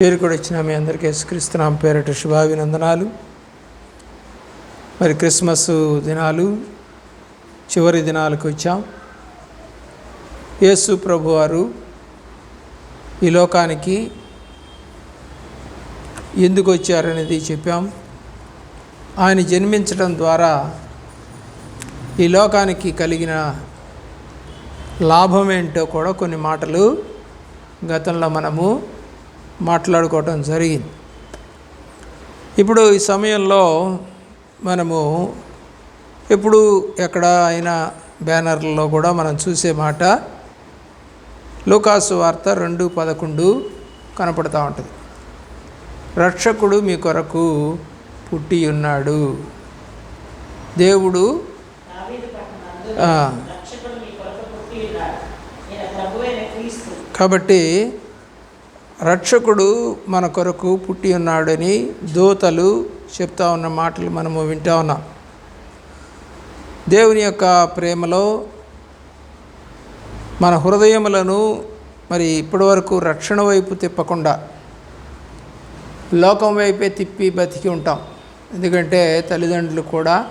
పేరు కూడా ఇచ్చిన మీ అందరికీ యేసుక్రీస్తునామ పేరట శుభాభినందనాలు. మరి క్రిస్మస్ దినాలు చివరి దినాలకు వచ్చాం. యేసు ప్రభు వారు ఈ లోకానికి ఎందుకు వచ్చారనేది చెప్పాం. ఆయన జన్మించడం ద్వారా ఈ లోకానికి కలిగిన లాభం ఏంటో కూడా కొన్ని మాటలు గతంలో మనము మాట్లాడుకోవటం జరిగింది. ఇప్పుడు ఈ సమయంలో మనము ఎప్పుడు ఎక్కడ అయినా బ్యానర్లలో కూడా మనం చూసే మాట లూకాసు వార్త రెండు పదకొండు కనపడతా ఉంటుంది. రక్షకుడు మీ కొరకు పుట్టి ఉన్నాడు. దేవుడు కాబట్టి రక్షకుడు మన కొరకు పుట్టి ఉన్నాడని దూతలు చెప్తా ఉన్న మాటలు మనము వింటా ఉన్నాం. దేవుని యొక్క ప్రేమలో మన హృదయములను మరి ఇప్పటివరకు రక్షణ వైపు తిప్పకుండా లోకం వైపే తిప్పి బతికి ఉంటాం. ఎందుకంటే తల్లిదండ్రులు కూడా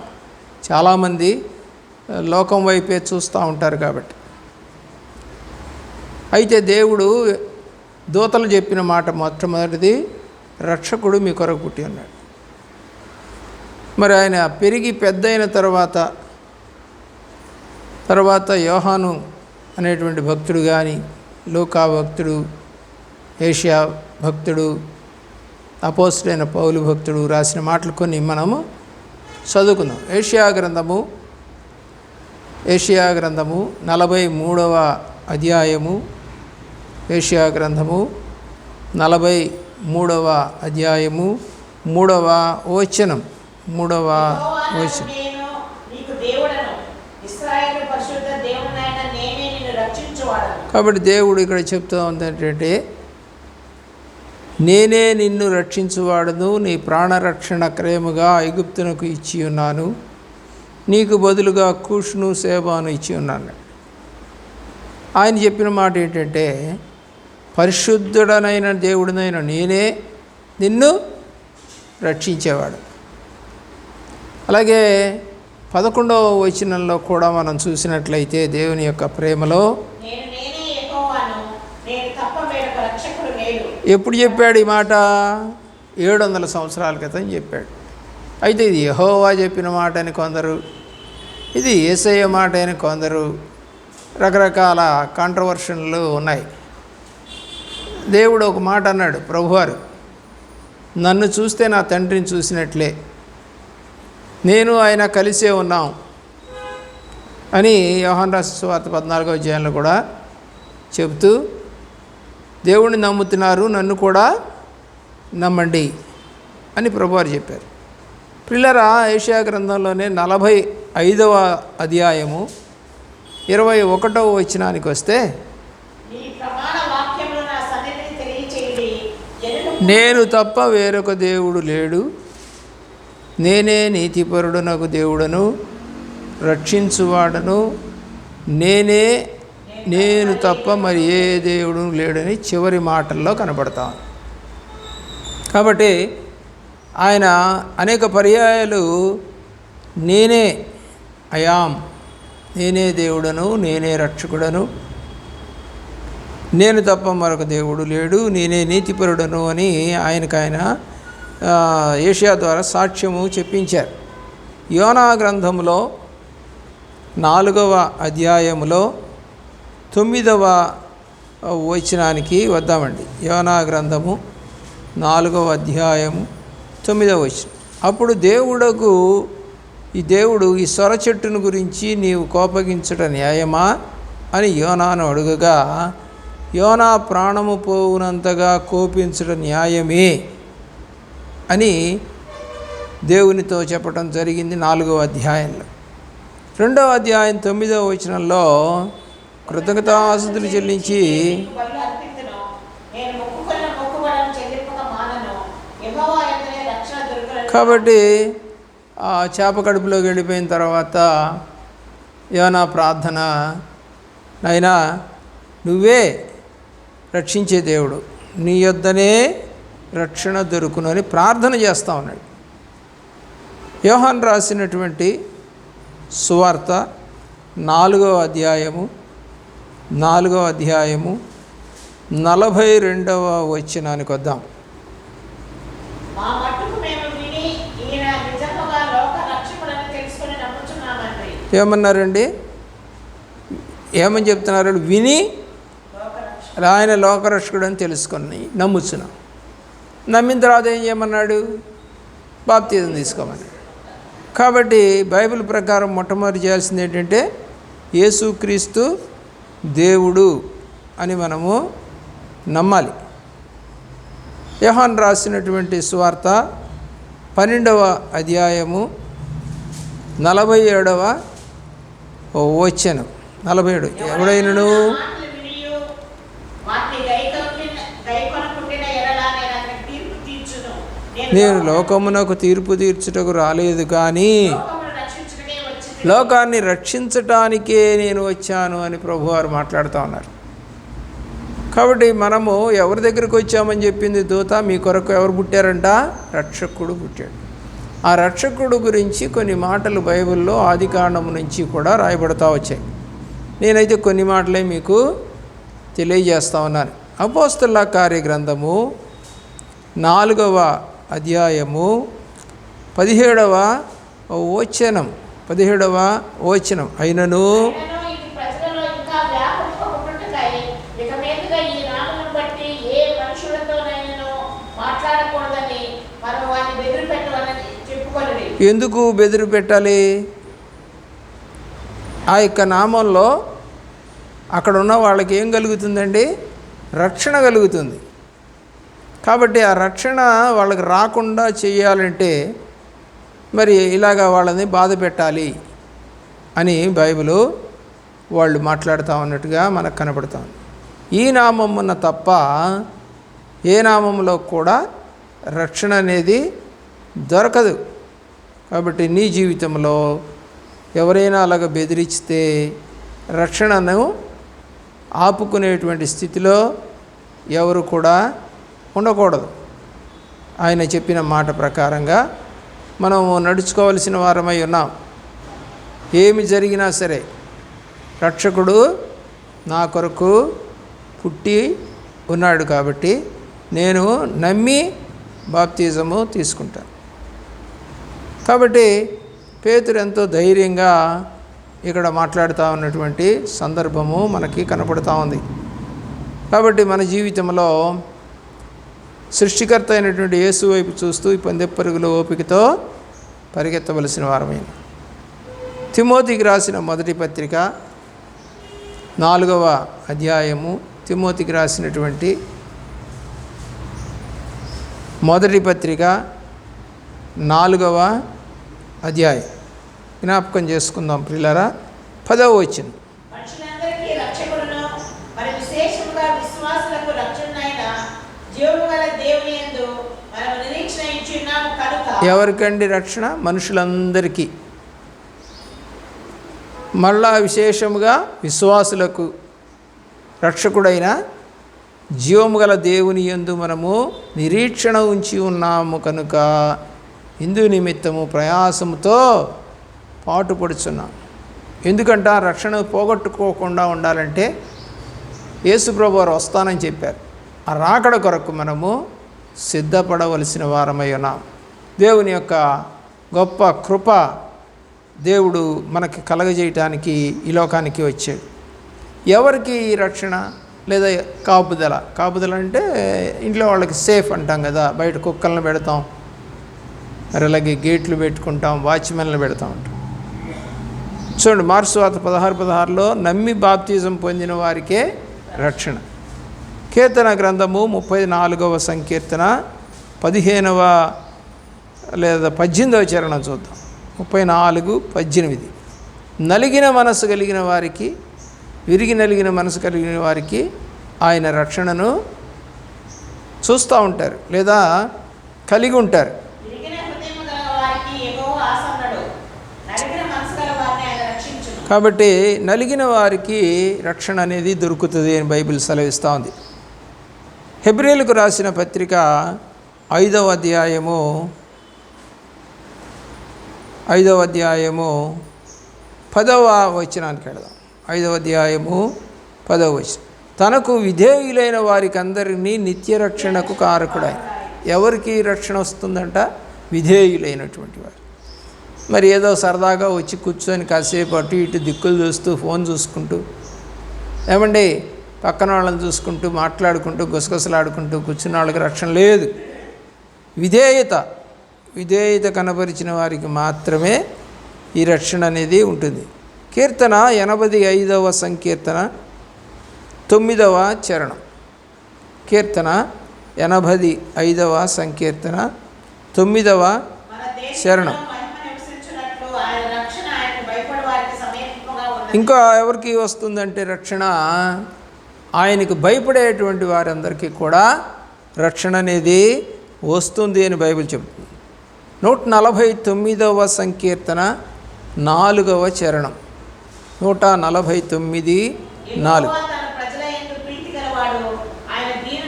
చాలామంది లోకం వైపే చూస్తూ ఉంటారు కాబట్టి. అయితే దేవుడు దూతలు చెప్పిన మాట మొట్టమొదటిది రక్షకుడు మీ కొరకు పుట్టి ఉన్నాడు. మరి ఆయన పెరిగి పెద్దయిన తర్వాత తర్వాత యోహాను అనేటువంటి భక్తుడు కానీ లూకా భక్తుడు ఏషియా భక్తుడు అపోస్తుడైన పౌలు భక్తుడు రాసిన మాటలు కొన్ని మనము చదువుకుందాం. ఏషియా గ్రంథము ఏషియా గ్రంథము నలభై మూడవ అధ్యాయము ఏషియా గ్రంథము నలభై మూడవ అధ్యాయము మూడవ వచనం. మూడవ వచనం. కాబట్టి దేవుడు ఇక్కడ చెప్తూ ఉంది ఏంటంటే నేనే నిన్ను రక్షించువాడును నీ ప్రాణరక్షణ క్రయముగా ఐగుప్తునకు ఇచ్చి ఉన్నాను. నీకు బదులుగా కూష్ను సేబాను ఇచ్చి ఉన్నాను. ఆయన చెప్పిన మాట ఏంటంటే పరిశుద్ధుడనైన దేవుడినైన నేనే నిన్ను రక్షించేవాడు. అలాగే పదకొండవ వచనంలో కూడా మనం చూసినట్లయితే దేవుని యొక్క ప్రేమలో ఎప్పుడు చెప్పాడు ఈ మాట? ఏడు వందల సంవత్సరాల క్రితం చెప్పాడు. అయితే ఇది యహోవా చెప్పిన మాట అని కొందరు ఇది ఏసయ్య మాట అని కొందరు రకరకాల కాంట్రవర్షన్లు ఉన్నాయి. దేవుడు ఒక మాట అన్నాడు ప్రభువారు నన్ను చూస్తే నా తండ్రిని చూసినట్లే. నేను ఆయన కలిసే ఉన్నాం. అని యోహన్ రాష్ట్ర పద్నాలుగో అధ్యాయంలో కూడా చెబుతూ దేవుణ్ణి నమ్ముతున్నారు నన్ను కూడా నమ్మండి అని ప్రభువారు చెప్పారు. పిల్లరా ఏషియా గ్రంథంలోనే నలభై ఐదవ అధ్యాయము ఇరవై ఒకటవ వచనానికి వస్తే నేను తప్ప వేరొక దేవుడు లేడు. నేనే నీతిపరుడునకు దేవుడను రక్షించువాడను. నేనే నేను తప్ప మరి ఏ దేవుడు లేడని చివరి మాటల్లో కనబడతాను. కాబట్టి ఆయన అనేక పర్యాయాలు నేనే అయాం నేనే దేవుడను నేనే రక్షకుడను. నేను తప్ప మరొక దేవుడు లేడు నేనే నీతిపరుడను అని ఆయనకు ఆయన ఏషియా ద్వారా సాక్ష్యము చెప్పించారు. యోనా గ్రంథంలో నాలుగవ అధ్యాయములో తొమ్మిదవ వచనానికి వద్దామండి. యోనా గ్రంథము నాలుగవ అధ్యాయము తొమ్మిదవ వచనం. అప్పుడు దేవుడకు ఈ దేవుడు ఈ సొర చెట్టును గురించి నీవు కోపగించట న్యాయమా అని యోనాను అడుగగా యోనా ప్రాణము పోవునంతగా కోపించడం న్యాయమే అని దేవునితో చెప్పడం జరిగింది నాలుగవ అధ్యాయంలో. రెండవ అధ్యాయం తొమ్మిదవ వచనంలో కృతజ్ఞతాస్తుతులు చెల్లించి కాబట్టి ఆ చేప కడుపులోకి వెళ్ళిపోయిన తర్వాత ఏమైనా ప్రార్థన నైనా నువ్వే రక్షించే దేవుడు. నీ యొద్దనే రక్షణ దొరుకును అని ప్రార్థన చేస్తూ ఉన్నాడు. యోహాన్ రాసినటువంటి సువార్త నాలుగవ అధ్యాయము నాలుగవ అధ్యాయము నలభై రెండవ వచనానికి వద్దాం. ఏమన్నారండి? ఏమని చెప్తున్నారు? విని లోక ఆయన లోకరక్షకుడు అని తెలుసుకొని నమ్ముచున్నాం. నమ్మిన తర్వాత ఏం చేయమన్నాడు? బాప్తీజం తీసుకోమని కాబట్టి బైబిల్ ప్రకారం మొట్టమొదటి చేయాల్సింది ఏంటంటే యేసుక్రీస్తు దేవుడు అని మనము నమ్మాలి. యహాన్ రాసినటువంటి సువార్త పన్నెండవ అధ్యాయము నలభై ఏడవ వచ్చను నలభై ఏడు. ఎవడైనను? నేను లోకమునకు తీర్పు తీర్చుటకు రాలేదు కానీ లోకాన్ని రక్షించటానికే నేను వచ్చాను అని ప్రభువారు మాట్లాడుతూ ఉన్నారు. కాబట్టి మనము ఎవరి దగ్గరికి వచ్చామని చెప్పింది దూత మీ కొరకు ఎవరు పుట్టారంట? రక్షకుడు పుట్టాడు. ఆ రక్షకుడు గురించి కొన్ని మాటలు బైబిల్లో ఆదికాండము నుంచి కూడా రాయబడతా వచ్చాయి. నేనైతే కొన్ని మాటలే మీకు తెలియజేస్తా ఉన్నాను. అపోస్తల కార్యగ్రంథము నాలుగవ అధ్యాయము పదిహేడవ వచనం. పదిహేడవ వచనం. అయినను ఎందుకు బెదిరి పెట్టాలి ఆ యొక్క నామంలో అక్కడ ఉన్న వాళ్ళకి ఏం కలుగుతుందండి? రక్షణ కలుగుతుంది. కాబట్టి ఆ రక్షణ వాళ్ళకి రాకుండా చేయాలంటే మరి ఇలాగ వాళ్ళని బాధ పెట్టాలి అని బైబిలు వాళ్ళు మాట్లాడుతూ ఉన్నట్టుగా మనకు కనపడుతూ ఈ నామమున తప్ప ఏ నామంలో కూడా రక్షణ అనేది దొరకదు. కాబట్టి నీ జీవితంలో ఎవరైనా అలాగ బెదిరిస్తే రక్షణను ఆపుకునేటువంటి స్థితిలో ఎవరు కూడా ఉండకూడదు. ఆయన చెప్పిన మాట ప్రకారంగా మనము నడుచుకోవలసిన వారమై ఉన్నాం. ఏమి జరిగినా సరే రక్షకుడు నా కొరకు పుట్టి ఉన్నాడు కాబట్టి నేను నమ్మి బాప్తిజము తీసుకుంటాను. కాబట్టి పేతురు ఎంతో ధైర్యంగా ఇక్కడ మాట్లాడుతూ ఉన్నటువంటి సందర్భము మనకి కనపడుతూ ఉంది. కాబట్టి మన జీవితంలో సృష్టికర్త అయినటువంటి యేసు వైపు చూస్తూ ఈ పందె పరుగుల ఓపికతో పరిగెత్తవలసిన వారమైన. తిమోతికి రాసిన మొదటి పత్రిక నాలుగవ అధ్యాయము తిమోతికి రాసినటువంటి మొదటి పత్రిక నాలుగవ అధ్యాయం. జ్ఞాపకం చేసుకుందాం ప్రిల్లరా పదవ వచ్చింది మనుషులందరికీ రక్షకుడును మరి విశేషముగా విశ్వాసులకు రక్షణైన జీవము గల దేవుని యందు మనం నిరీక్షణ ఇచ్చున్నాము కనుక ఎవరికండి రక్షణ? మనుషులందరికీ. మళ్ళా విశేషముగా విశ్వాసులకు. రక్షకుడైన జీవము గల దేవుని యందు మనము నిరీక్షణ ఉంచి ఉన్నాము కనుక ఇందు నిమిత్తము ప్రయాసముతో పాటుపడుచున్నాం. ఎందుకంటే ఆ రక్షణ పోగొట్టుకోకుండా ఉండాలంటే యేసుప్రభు వారు వస్తానని చెప్పారు. ఆ రాకడ కొరకు మనము సిద్ధపడవలసిన వారమై ఉన్నాము దేవుని యొక్క గొప్ప కృప దేవుడు మనకి కలగజేయటానికి ఈ లోకానికి వచ్చాడు. ఎవరికి ఈ రక్షణ లేదా కాపుదల? కాపుదల అంటే ఇంట్లో వాళ్ళకి సేఫ్ అంటాం కదా బయట కుక్కలను పెడతాం మరి అలాగే గేట్లు పెట్టుకుంటాం వాచ్మెన్లు పెడతాం ఉంటాం చూడండి మార్సు పదహారు పదహారులో నమ్మి బాప్తిజం పొందిన వారికే రక్షణ. కీర్తన గ్రంథము ముప్పై నాలుగవ సంకీర్తన పదిహేనవ లేదా పద్దెనిమిదవ చరణం చూద్దాం. ముప్పై నాలుగు పద్దెనిమిది. నలిగిన మనసు కలిగిన వారికి విరిగి నలిగిన మనసు కలిగిన వారికి ఆయన రక్షణను చూస్తూ ఉంటారు లేదా కలిగి ఉంటారు. కాబట్టి నలిగిన వారికి రక్షణ అనేది దొరుకుతుంది అని బైబిల్ సెలవిస్తూ ఉంది. హెబ్రిలకు రాసిన పత్రిక ఐదవ అధ్యాయము ఐదవ అధ్యాయము పదవ వచనానికి వెళదాం. ఐదవ అధ్యాయము పదవ వచనం. తనకు విధేయులైన వారికి అందరినీ నిత్య రక్షణకు కారకుడాయి. ఎవరికి రక్షణ వస్తుందంట? విధేయులైనటువంటి వారు. మరి ఏదో సరదాగా వచ్చి కూర్చొని కాసేపు అటు ఇటు దిక్కులు చూస్తూ ఫోన్ చూసుకుంటూ ఏమండి? పక్కన వాళ్ళని చూసుకుంటూ మాట్లాడుకుంటూ గుసగుసలాడుకుంటూ కూర్చున్న వాళ్ళకి రక్షణ లేదు. విధేయత. విధేయత కనపరిచిన వారికి మాత్రమే ఈ రక్షణ అనేది ఉంటుంది. కీర్తన ఎనభై ఐదవ సంకీర్తన తొమ్మిదవ చరణం. కీర్తన ఎనభై ఐదవ సంకీర్తన తొమ్మిదవ చరణం. శరణం. ఇంకా ఎవరికి వస్తుందంటే రక్షణ? ఆయనకు భయపడేటువంటి వారందరికీ కూడా రక్షణ అనేది వస్తుంది అని బైబిల్ చెప్తుంది నూట నలభై తొమ్మిదవ సంకీర్తన నాలుగవ చరణం. నూట నలభై తొమ్మిది నాలుగు.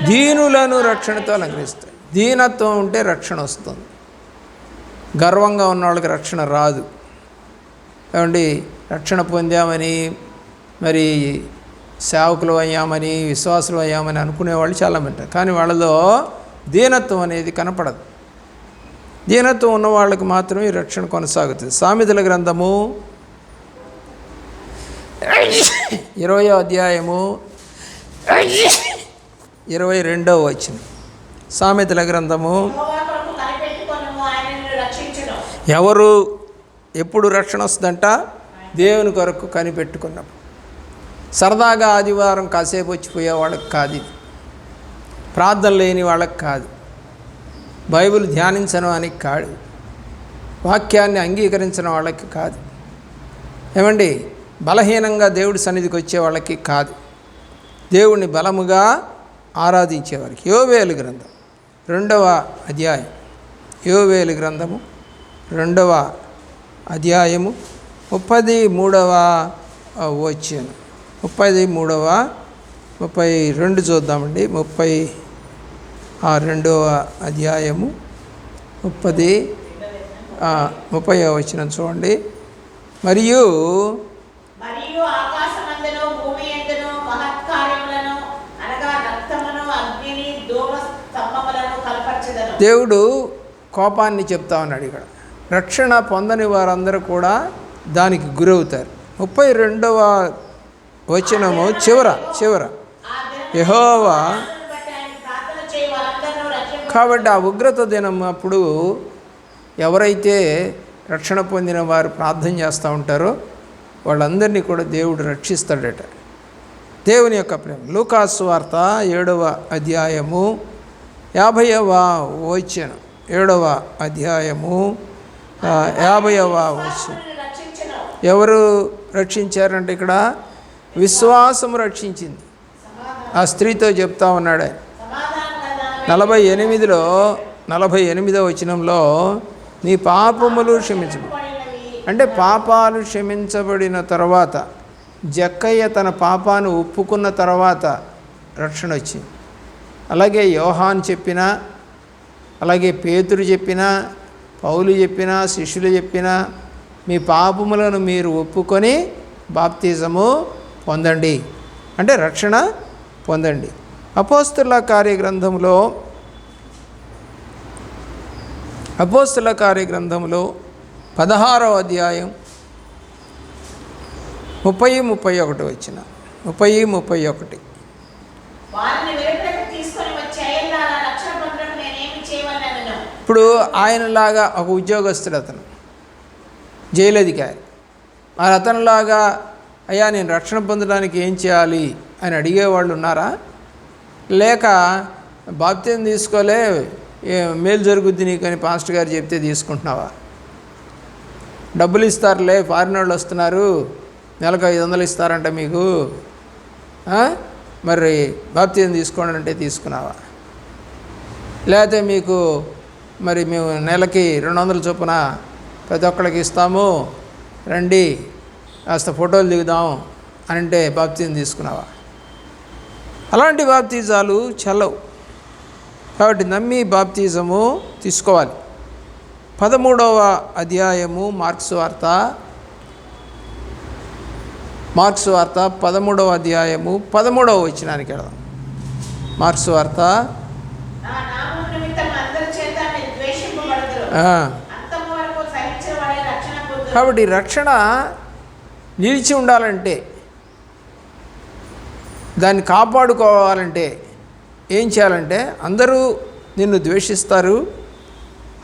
దీనులను రక్షణతో అలంకరిస్తాయి. దీనత్వం ఉంటే రక్షణ వస్తుంది. గర్వంగా ఉన్న వాళ్ళకి రక్షణ రాదు. ఏమండి? రక్షణ పొందామని మరి సేవకులు అయ్యామని విశ్వాసులు అయ్యామని అనుకునేవాళ్ళు చాలామంది కానీ వాళ్ళలో దీనత్వం అనేది కనపడదు. దీనత్వం ఉన్న వాళ్ళకి మాత్రమే ఈ రక్షణ కొనసాగుతుంది. సామెతల గ్రంథము ఇరవయో అధ్యాయము ఇరవై రెండవ వచ్చిన సామెతల గ్రంథము ఎవరు ఎప్పుడు రక్షణ వస్తుందంట? దేవుని కొరకు కనిపెట్టుకున్నప్పుడు. సరదాగా ఆదివారం కాసేపు వచ్చిపోయే వాళ్ళకి కాదు ప్రార్థన లేని వాళ్ళకి కాదు. బైబిల్ ధ్యానించడం అని కాదు. వాక్యాన్ని అంగీకరించిన వాళ్ళకి కాదు. ఏమండి? బలహీనంగా దేవుడి సన్నిధికి వచ్చే వాళ్ళకి కాదు. దేవుణ్ణి బలముగా ఆరాధించేవారికి. యోవేలు గ్రంథం రెండవ అధ్యాయం. యోవేలు గ్రంథము రెండవ అధ్యాయము ముప్పది మూడవ వచ్చాను ముప్పై మూడవ ముప్పై రెండు చూద్దామండి. ముప్పై ఆ రెండవ అధ్యాయము ముప్పది ముప్పై వచ్చిన చూడండి. మరియు దేవుడు కోపాన్ని చెప్తా ఉన్నాడు ఇక్కడ. రక్షణ పొందని వారందరూ కూడా దానికి గురవుతారు. ముప్పై రెండవ వచనము చివర చివర. యెహోవా యెహోవాను బట్టి ఆయన ప్రార్థన చేయి వారందరినూ రక్షింప కాబట్టి ఆ ఉగ్రత దినం అప్పుడు ఎవరైతే రక్షణ పొందిన వారు ప్రార్థన చేస్తూ ఉంటారో వాళ్ళందరినీ కూడా దేవుడు రక్షిస్తాడట. దేవుని యొక్క ప్రేమ. లూకాసు వార్త ఏడవ అధ్యాయము యాభైవ వచనం. ఏడవ అధ్యాయము యాభైవ వచనం. ఎవరు రక్షించారంటే ఇక్కడ విశ్వాసం రక్షించింది. ఆ స్త్రీతో చెప్తా ఉన్నాడు ఆయన. నలభై ఎనిమిదిలో నలభై ఎనిమిదో వచనంలో నీ పాపములు క్షమించబడి అంటే పాపాలు క్షమించబడిన తర్వాత జక్కయ్య తన పాపాన్ని ఒప్పుకున్న తర్వాత రక్షణ వచ్చింది. అలాగే యోహాన్ చెప్పిన అలాగే పేతురు చెప్పిన పౌలు చెప్పిన శిష్యులు చెప్పిన మీ పాపములను మీరు ఒప్పుకొని బాప్తిజము పొందండి. అంటే రక్షణ పొందండి. అపోస్తుల కార్యగ్రంథంలో అపోస్తుల కార్యగ్రంథంలో పదహారవ అధ్యాయం ముప్పై ముప్పై ఒకటి వచ్చిన ముప్పై ముప్పై ఒకటి. ఇప్పుడు ఆయనలాగా ఒక ఉద్యోగస్తుడు అతను జైలు అధికారి మరి అతనిలాగా అయ్యా నేను రక్షణ పొందడానికి ఏం చేయాలి? అని అడిగేవాళ్ళు ఉన్నారా? లేక బాప్త్యం తీసుకోలే మేలు జరుగుద్ది నీకు అని పాస్టర్ గారు చెప్తే తీసుకుంటున్నావా? డబ్బులు ఇస్తారులే ఫారిన్ వాళ్ళు వస్తున్నారు నెలకు ఐదు వందలు ఇస్తారంట మీకు. మరి బాప్త్యం తీసుకోండి అంటే తీసుకున్నావా? లేకపోతే మీకు మరి మేము నెలకి రెండు వందల చొప్పున ప్రతి ఒక్కరికి ఇస్తాము రండి కాస్త ఫోటోలు దిగుదాం అని అంటే బాప్తీజం తీసుకున్నావా? అలాంటి బాప్తీజాలు చల్లవు. కాబట్టి నమ్మి బాప్తిజము తీసుకోవాలి. పదమూడవ అధ్యాయము మార్క్స్ వార్త. మార్క్స్ వార్త పదమూడవ అధ్యాయము పదమూడవ వచ్చినానికి వెళదాం. మార్క్స్ వార్త. కాబట్టి రక్షణ నిలిచి ఉండాలంటే దాన్ని కాపాడుకోవాలంటే ఏం చేయాలంటే అందరూ నిన్ను ద్వేషిస్తారు.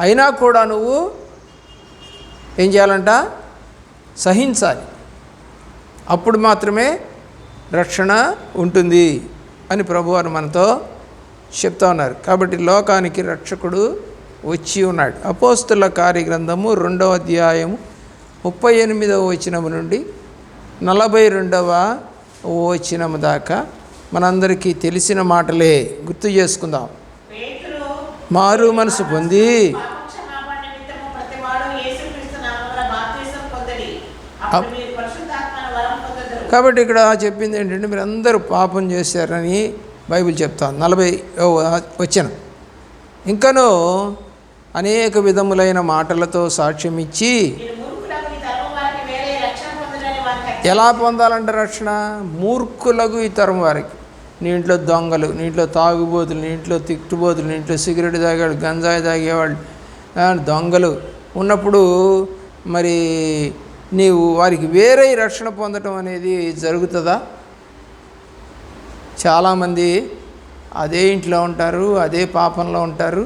అయినా కూడా నువ్వు ఏం చేయాలంట? సహించాలి. అప్పుడు మాత్రమే రక్షణ ఉంటుంది అని ప్రభువారు మనతో చెప్తా ఉన్నారు. కాబట్టి లోకానికి రక్షకుడు వచ్చి ఉన్నాడు. అపోస్తుల కార్యగ్రంథము రెండవ అధ్యాయము ముప్పై ఎనిమిదవ వచనము నుండి నలభై రెండవ వచనము దాకా మనందరికీ తెలిసిన మాటలే గుర్తు చేసుకుందాం. మారు మనసు పొంది. కాబట్టి ఇక్కడ చెప్పింది ఏంటంటే మీరు అందరూ పాపం చేశారని బైబిల్ చెప్తాను నలభై వచ్చిన ఇంకనూ అనేక విధములైన మాటలతో సాక్ష్యం ఇచ్చి మీరు మూర్ఖులకు ఈ తరం వారికి వేరే రక్షణ పొందడని వారికి ఎలా పొందాలంటే రక్షణ? మూర్ఖులకు ఈ తరం వారికి. నీ ఇంట్లో దొంగలు నీ ఇంట్లో తాగుబోతులు నీ ఇంట్లో తిట్టుబోతులు నీ ఇంట్లో సిగరెట్ తాగేవాళ్ళు గంజాయి తాగేవాళ్ళు దొంగలు ఉన్నప్పుడు మరి నీవు వారికి వేరే రక్షణ పొందటం అనేది జరుగుతుందా? చాలామంది అదే ఇంట్లో ఉంటారు అదే పాపంలో ఉంటారు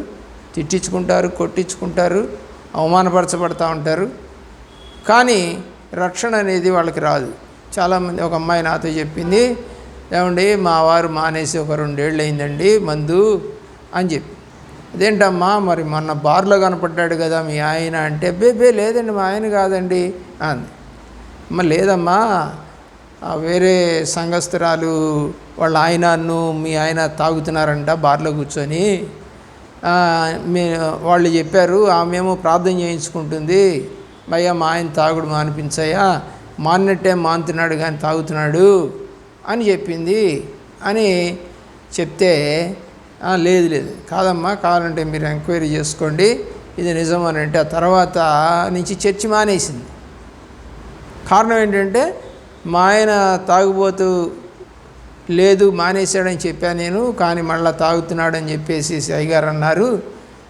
తిట్టించుకుంటారు కొట్టించుకుంటారు అవమానపరచబడతా ఉంటారు. కానీ రక్షణ అనేది వాళ్ళకి రాదు. చాలామంది ఒక అమ్మాయి నాతో చెప్పింది ఏమండి మా వారు మానేసి ఒక రెండేళ్ళు అయిందండి మందు అని చెప్పి. అదేంటమ్మా మరి మొన్న బార్లో కనపడ్డాడు కదా మీ ఆయన అంటే బేబే లేదండి మా ఆయన కాదండి అంది. అమ్మ లేదమ్మా వేరే సంఘస్థురాలు వాళ్ళ ఆయనను మీ ఆయన తాగుతున్నారంట బార్లో కూర్చొని. మీ వాళ్ళు చెప్పారు ఆమెమో ప్రార్థన చేయించుకుంటుంది అయ్యా మా ఆయన తాగుడు మానిపించయ్యా. మాన్నట్టే మానుతున్నాడు కానీ తాగుతున్నాడు అని చెప్పింది. అని చెప్తే లేదు లేదు. కాదమ్మా కావాలంటే మీరు ఎంక్వైరీ చేసుకోండి. ఇది నిజం అని అంటే ఆ తర్వాత నుంచి చర్చి మానేసింది. కారణం ఏంటంటే మా ఆయన తాగుబోతూ లేదు మానేశాడని చెప్పాను నేను కానీ మళ్ళీ తాగుతున్నాడని చెప్పేసి అయ్యగారు అన్నారు.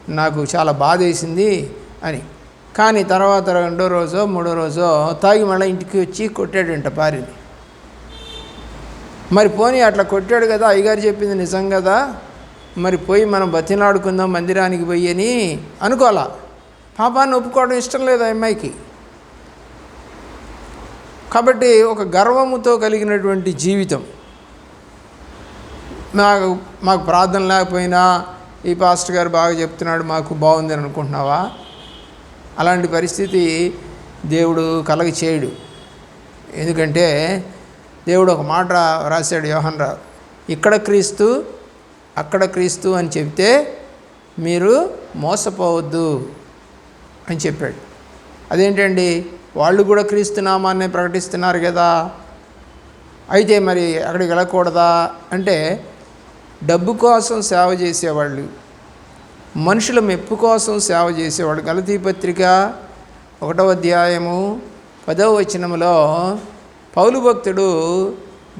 నాకు చాలా బాధ వేసింది అని. కానీ తర్వాత రెండో రోజో మూడో రోజో తాగి మళ్ళీ ఇంటికి వచ్చి కొట్టాడంట భార్యని. మరి పోనీ అట్లా కొట్టాడు కదా అయ్యగారు చెప్పింది నిజం కదా మరి పోయి మనం బతినాడుకుందాం మందిరానికి పోయి అని అనుకోవాలా? పాపాన్ని ఒప్పుకోవడం ఇష్టం లేదు ఆ అమ్మాయికి? కాబట్టి ఒక గర్వముతో కలిగినటువంటి జీవితం. మాకు మాకు ప్రార్థన లేకపోయినా ఈ పాస్టర్ గారు బాగా చెప్తున్నాడు మాకు బాగుందని అనుకుంటున్నావా? అలాంటి పరిస్థితి దేవుడు కలగ చేయడు. ఎందుకంటే దేవుడు ఒక మాట రాశాడు యోహన్ రావు ఇక్కడ క్రీస్తు అక్కడ క్రీస్తు అని చెప్తే మీరు మోసపోవద్దు అని చెప్పాడు. అదేంటండి? వాళ్ళు కూడా క్రీస్తు నామాన్ని ప్రకటిస్తున్నారు కదా. అయితే మరి అక్కడికి వెళ్ళకూడదా? అంటే డబ్బు కోసం సేవ చేసేవాళ్ళు మనుషుల మెప్పు కోసం సేవ చేసేవాడు. గలతీ పత్రిక ఒకటవ అధ్యాయము పదవ వచనంలో పౌలు భక్తుడు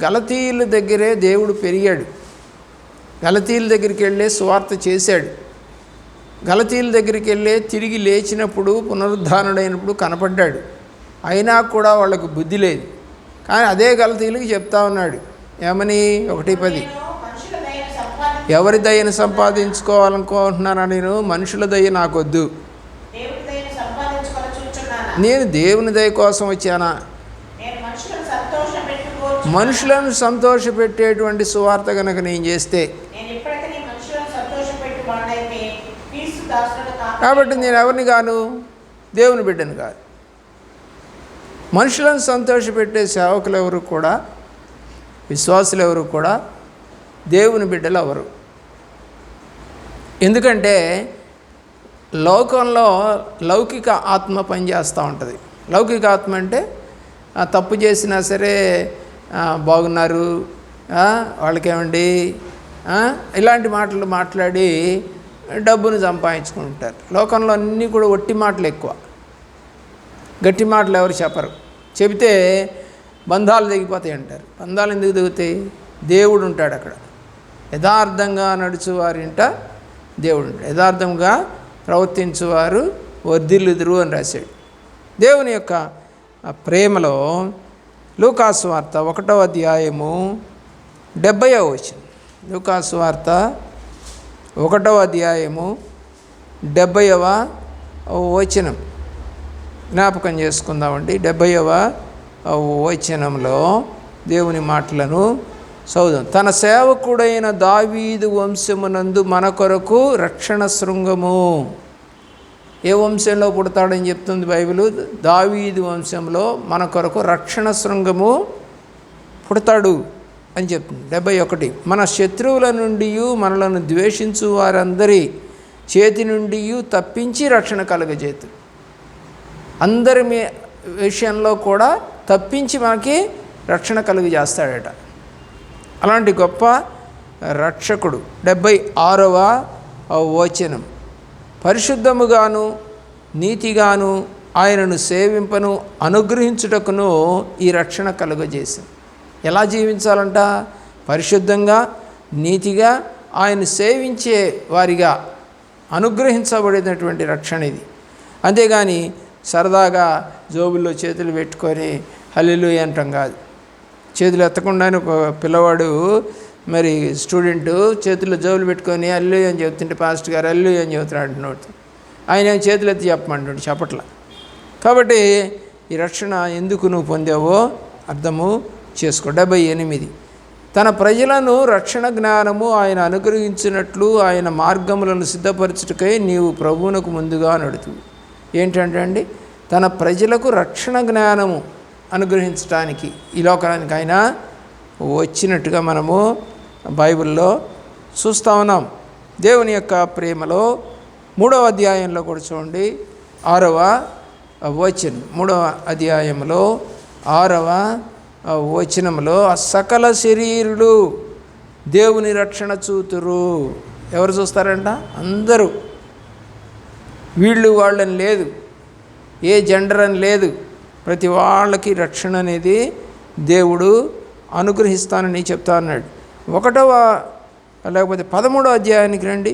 గలతీయుల దగ్గరే దేవుడు పెరిగాడు. గలతీయుల దగ్గరికి వెళ్ళే సువార్త చేశాడు. గలతీయుల దగ్గరికి వెళ్ళే తిరిగి లేచినప్పుడు పునరుద్ధానుడైనప్పుడు కనపడ్డాడు. అయినా కూడా వాళ్ళకు బుద్ధి లేదు. కానీ అదే గలతీయులకి చెప్తా ఉన్నాడు. ఏమని? ఒకటి పది నేను మనుషుల దయను సంపాదించి ఎవరి దయను సంపాదించుకోవాలనుకుంటున్నానా నేను? మనుషుల దయ నాకొద్దు. నేను దేవుని దయ కోసం వచ్చానా? మనుషులను సంతోషపెట్టేటువంటి సువార్త కనుక నేను చేస్తే కాబట్టి నేను ఎవరిని గాను దేవుని బిడ్డను కాదు. మనుషులను సంతోషపెట్టే సేవకులు ఎవరు కూడా? విశ్వాసులు ఎవరు కూడా? దేవుని బిడ్డలు ఎవరు? ఎందుకంటే లోకంలో లౌకిక ఆత్మ పనిచేస్తూ ఉంటుంది. లౌకిక ఆత్మ అంటే తప్పు చేసినా సరే బాగున్నారు వాళ్ళకేమండి ఇలాంటి మాటలు మాట్లాడి డబ్బును సంపాదించుకుంటారు. లోకంలో అన్నీ కూడా ఒట్టి మాటలు ఎక్కువ. గట్టి మాటలు ఎవరు చెప్పరు. చెబితే బంధాలు తెగిపోతాయి అంటారు. బంధాలు ఎందుకు దిగుతాయి దేవుడు ఉంటాడు అక్కడ. యథార్థంగా నడుచువారింట దేవుడు యథార్థంగా ప్రవర్తించేవారు వర్ధిల్లుదురు అని రాశాడు. దేవుని యొక్క ప్రేమలో లూకాసు వార్త ఒకటో అధ్యాయము డెబ్భైవ వచ్చింది లూకాసు వార్త ఒకటవ అధ్యాయము డెబ్భైవ వచనం. జ్ఞాపకం చేసుకుందామండి. డెబ్భైవ వచనంలో దేవుని మాటలను చదుదాం తన సేవకుడైన దావీదు వంశమునందు మన కొరకు రక్షణ శృంగము. ఏ వంశంలో పుడతాడని చెప్తుంది బైబిల్? దావీదు వంశంలో మన కొరకు రక్షణ శృంగము పుడతాడు అని చెప్తుంది. డెబ్బై ఒకటి. మన శత్రువుల నుండి మనలను ద్వేషించు వారందరి చేతి నుండి తప్పించి రక్షణ కలుగజేతు అందరి మీ విషయంలో కూడా తప్పించి మనకి రక్షణ కలుగు చేస్తాడట అలాంటి గొప్ప రక్షకుడు. డెబ్భై ఆరవ వచనం. పరిశుద్ధముగాను నీతిగాను ఆయనను సేవింపను అనుగ్రహించుటకును ఈ రక్షణ కలుగజేసింది ఎలా జీవించాలంట? పరిశుద్ధంగా నీతిగా ఆయన సేవించే వారిగా అనుగ్రహించబడినటువంటి రక్షణ ఇది. అంతేగాని సరదాగా జోబుల్లో చేతులు పెట్టుకొని హల్లులు అంటాం కాదు. చేతులు ఎత్తకుండానే ఒక పిల్లవాడు మరి స్టూడెంట్ చేతుల్లో జోబులు పెట్టుకొని అల్లు అని చెబుతుంటే పాస్టర్ గారు అల్లు అని చెబుతున్నాడు అంటున్నాడు ఆయన చేతులు ఎత్తి చెప్పమంటాడు చెప్పట్ల. కాబట్టి ఈ రక్షణ ఎందుకు నువ్వు పొందావో అర్థము చేసుకో. డెబ్బై ఎనిమిది. తన ప్రజలను రక్షణ జ్ఞానము ఆయన అనుగ్రహించినట్లు ఆయన మార్గములను సిద్ధపరచుటకై నీవు ప్రభువునకు ముందుగా నడుతు. ఏంటంటే అండి తన ప్రజలకు రక్షణ జ్ఞానము అనుగ్రహించడానికి ఈ లోకానికి ఆయన వచ్చినట్టుగా మనము బైబిల్లో చూస్తూ ఉన్నాం. దేవుని యొక్క ప్రేమలో మూడవ అధ్యాయంలో కూడా చూడండి. ఆరవ వచనం మూడవ అధ్యాయంలో ఆరవ వచనంలో సకల శరీరులు దేవుని రక్షణ చూతురు. ఎవరు చూస్తారంట? అందరూ. వీళ్ళు వాళ్ళని లేదు. ఏ జెండర్ అని లేదు. ప్రతి వాళ్ళకి రక్షణ అనేది దేవుడు అనుగ్రహిస్తానని చెప్తా అన్నాడు ఒకటవ లేకపోతే పదమూడవ అధ్యాయానికి రండి.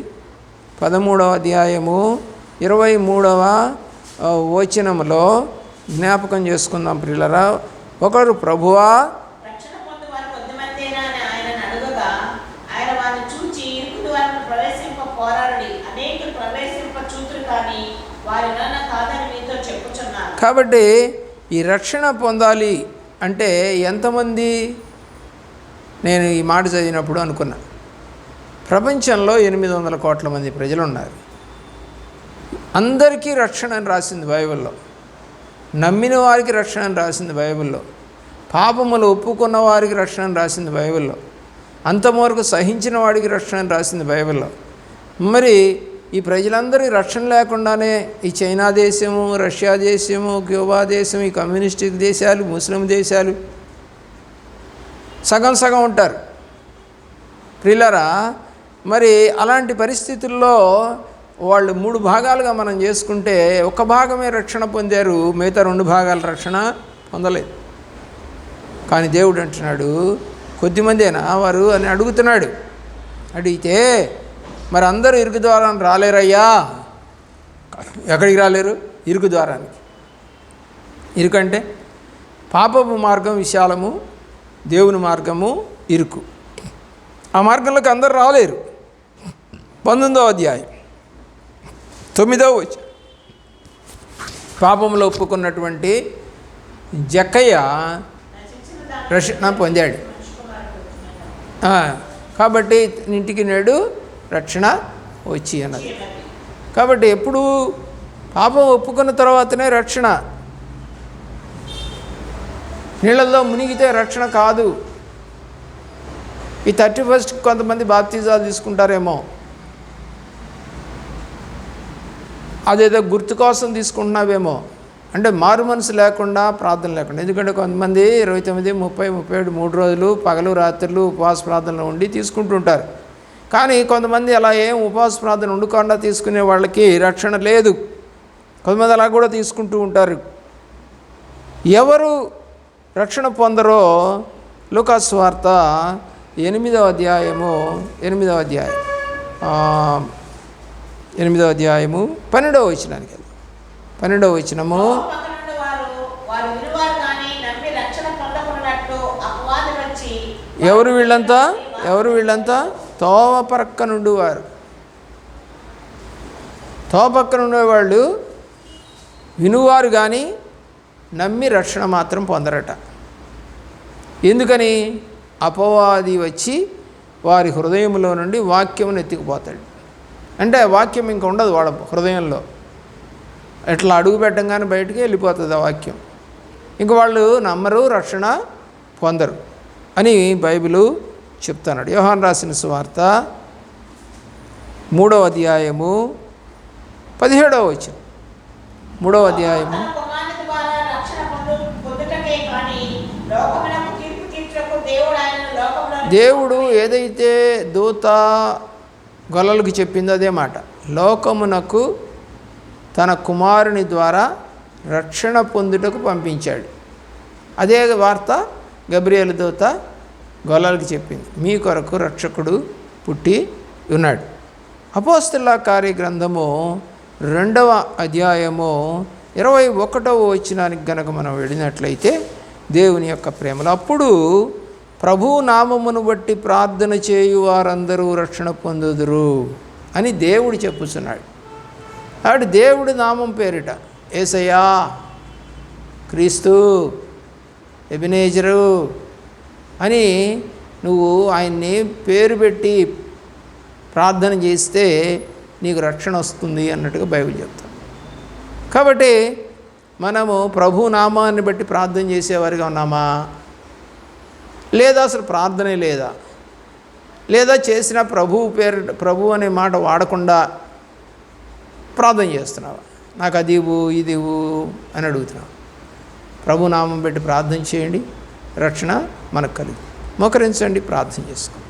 పదమూడవ అధ్యాయము ఇరవై మూడవ ఆ, వచనములో జ్ఞాపకం చేసుకుందాం పిల్లరా ఒకరు ప్రభువా కాబట్టి ఈ రక్షణ పొందాలి అంటే ఎంతమంది నేను ఈ మాట చదివినప్పుడు అనుకున్నా. ప్రపంచంలో ఎనిమిది వందల కోట్ల మంది ప్రజలు ఉన్నారు అందరికీ రక్షణ అని రాసింది బైబిల్లో. నమ్మిన వారికి రక్షణ అని రాసింది బైబిల్లో. పాపములు ఒప్పుకున్న వారికి రక్షణ అని రాసింది బైబిల్లో. అంతవరకు సహించిన వాడికి రక్షణ అని రాసింది బైబిల్లో. మరి ఈ ప్రజలందరూ రక్షణ లేకుండానే ఈ చైనా దేశము రష్యా దేశము క్యూబా దేశం ఈ కమ్యూనిస్ట్ దేశాలు ముస్లిం దేశాలు సగం సగం ఉంటారు. ప్రిల్లరా మరి అలాంటి పరిస్థితుల్లో వాళ్ళు మూడు భాగాలుగా మనం చేసుకుంటే ఒక భాగమే రక్షణ పొందారు మిగతా రెండు భాగాల రక్షణ పొందలేదు. కానీ దేవుడు అంటున్నాడు కొద్దిమందేనా వారు అని అడుగుతున్నాడు. అడిగితే మరి అందరూ ఇరుకు ద్వారాన్ని రాలేరయ్యా? ఎక్కడికి రాలేరు? ఇరుకు ద్వారానికి. ఇరుకంటే పాపపు మార్గం విశాలము దేవుని మార్గము ఇరుకు. ఆ మార్గంలోకి అందరూ రాలేరు. పంతొమ్మిదవ అధ్యాయం. తొమ్మిదవ వచ్చి పాపంలో ఒప్పుకున్నటువంటి జక్కయ్య రక్షణ పొందాడు. కాబట్టి ఇంటికి నేడు రక్షణ వచ్చి అన్నది కాబట్టి ఎప్పుడు పాపం ఒప్పుకున్న తర్వాతనే రక్షణ. నీళ్ళల్లో మునిగితే రక్షణ కాదు. ఈ థర్టీ ఫస్ట్ కొంతమంది బాప్తిజాలు తీసుకుంటారేమో. అదేదో గుర్తు కోసం తీసుకుంటున్నావేమో. అంటే మారు మనసు లేకుండా ప్రార్థన లేకుండా. ఎందుకంటే కొంతమంది ఇరవై తొమ్మిది ముప్పై ముప్పై ఏడు మూడు రోజులు పగలు రాత్రులు ఉపవాస ప్రార్థనలో ఉండి తీసుకుంటుంటారు. కానీ కొంతమంది అలా ఏం ఉపవాస ప్రార్థన ఉండకుండా తీసుకునే వాళ్ళకి రక్షణ లేదు. కొంతమంది అలా కూడా తీసుకుంటూ ఉంటారు. ఎవరు రక్షణ పొందరో లూకాస్ వార్త ఎనిమిదవ అధ్యాయము ఎనిమిదవ అధ్యాయం. ఎనిమిదవ అధ్యాయము పన్నెండవ వచనానికి వెళ్దాం. పన్నెండవ వచనము. ఎవరు వీళ్ళంతా? ఎవరు వీళ్ళంతా? తోవ పక్కన ఉండేవారు వారు తోవ పక్కన ఉండేవాళ్ళు వినువారు కానీ నమ్మి రక్షణ మాత్రం పొందరట. ఎందుకని? అపవాది వచ్చి వారి హృదయంలో నుండి వాక్యమును ఎత్తుకుపోతాడు. అంటే వాక్యం ఇంక ఉండదు వాళ్ళ హృదయంలో. ఎట్లా అడుగు పెట్టంగానే బయటికి వెళ్ళిపోతుంది ఆ వాక్యం. ఇంక వాళ్ళు నమ్మరు రక్షణ పొందరు అని బైబిలు చెప్తున్నాడు యోహాన్ రాసిన సువార్త మూడవ అధ్యాయము పదిహేడవ వచ్చిన మూడవ అధ్యాయము దేవుడు ఏదైతే దూత గొల్లలకు చెప్పిందో అదే మాట. లోకమునకు తన కుమారుని ద్వారా రక్షణ పొందుటకు పంపించాడు. అదే వార్త గబ్రియలు దూత గోలాలకి చెప్పింది. మీ కొరకు రక్షకుడు పుట్టి ఉన్నాడు. అపోస్తుల కార్యగ్రంథము రెండవ అధ్యాయము ఇరవై ఒకటవ వచ్చినానికి గనక మనం వెళ్ళినట్లయితే దేవుని యొక్క ప్రేమలు అప్పుడు ప్రభు నామమును బట్టి ప్రార్థన చేయు వారందరూ రక్షణ పొందుదురు అని దేవుడు చెప్పుచున్నాడు. కాబట్టి దేవుడి నామం పేరిట ఏసయ్యా క్రీస్తు ఎబినేజరు అని నువ్వు ఆయన్ని పేరు పెట్టి ప్రార్థన చేస్తే నీకు రక్షణ వస్తుంది అన్నట్టుగా బైబిల్ చెప్తాం. కాబట్టి మనము ప్రభు నామాన్ని బట్టి ప్రార్థన చేసేవారిగా ఉన్నామా? లేదా అసలు ప్రార్థనే లేదా? లేదా చేసిన ప్రభు పేరు ప్రభు అనే మాట వాడకుండా ప్రార్థన చేస్తున్నావా? నాకు అది ఇవ్వు ఇది ఇవ్వు అని అడుగుతున్నావు ప్రభు నామం పెట్టి ప్రార్థన చేయండి. రక్షణ మనకు కలిగి. మోకరించండి ప్రార్థన చేసుకోండి